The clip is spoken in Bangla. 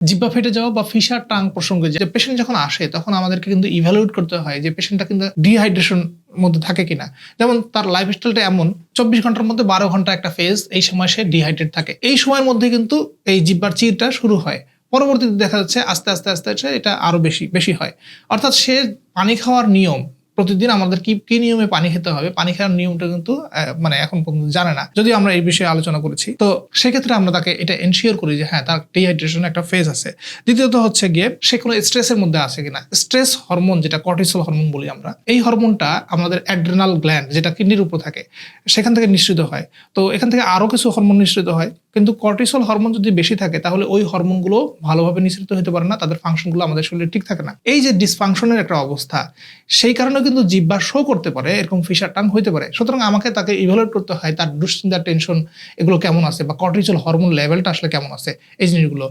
জিব্বা ফেটে যাওয়া বা ফিশার টাং প্রসঙ্গে যে পেশেন্ট যখন আসে, তখন আমাদেরকে কিন্তু ইভ্যালুয়েট করতে হয় যে পেশেন্টটা কিন্তু ডিহাইড্রেশন মধ্যে থাকে কিনা। যেমন তার লাইফস্টাইলটা এমন, চব্বিশ ঘণ্টার মধ্যে বারো ঘণ্টা একটা ফেজ এই সময় সে ডিহাইড্রেট থাকে। এই সময়ের মধ্যে কিন্তু এই জিব্বার চিরটা শুরু হয়। পরবর্তীতে দেখা যাচ্ছে আস্তে আস্তে আস্তে আস্তে এটা আরও বেশি বেশি হয়। অর্থাৎ সে পানি খাওয়ার নিয়ম প্রতিদিন আমাদের কি কি নিয়মে পানি খেতে হবে? পানি খাওয়ার নিয়মটা কিন্তু মানে এখন পর্যন্ত জানে না। যদিও আমরা এই বিষয়ে আলোচনা করেছি। তো সেক্ষেত্রে আমরা তাকে এটা এনশিওর করি যে হ্যাঁ তার ডিহাইড্রেশন একটা ফেজ আছে। দ্বিতীয়ত হচ্ছে গিয়ে, সে কোনো স্ট্রেসের মধ্যে আছে কিনা? স্ট্রেস হরমোন যেটা কর্টিসল হরমোন বলি আমরা, এই হরমোনটা আমাদের অ্যাড্রেনাল গ্ল্যান্ড যেটা কিডনির উপর থাকে, সেখান থেকে নিঃসৃত হয়। তো এখান থেকে আরও কিছু হরমোন নিঃসৃত হয়। কিন্তু কর্টিসল হরমোন যদি বেশি থাকে, তাহলে ওই হরমোনগুলো ভালোভাবে নিঃসৃত হতে পারে না, তাদের ফাংশনগুলো আমাদের শরীরে ঠিক থাকে না। এই যে ডিসফাংশনের একটা অবস্থা, সেই কারণে কিন্তু জিব্বা শো করতে পারে, এরকম ফিশার টাং হইতে পারে। সুতরাং আমাকে তাকে ইভালুয়েট করতে হয়, তার দুশ্চিন্তা টেনশন এগুলো কেমন আছে, বা কর্টিসল হরমোন লেভেলটা আসলে কেমন আছে, এই জিনিসগুলো।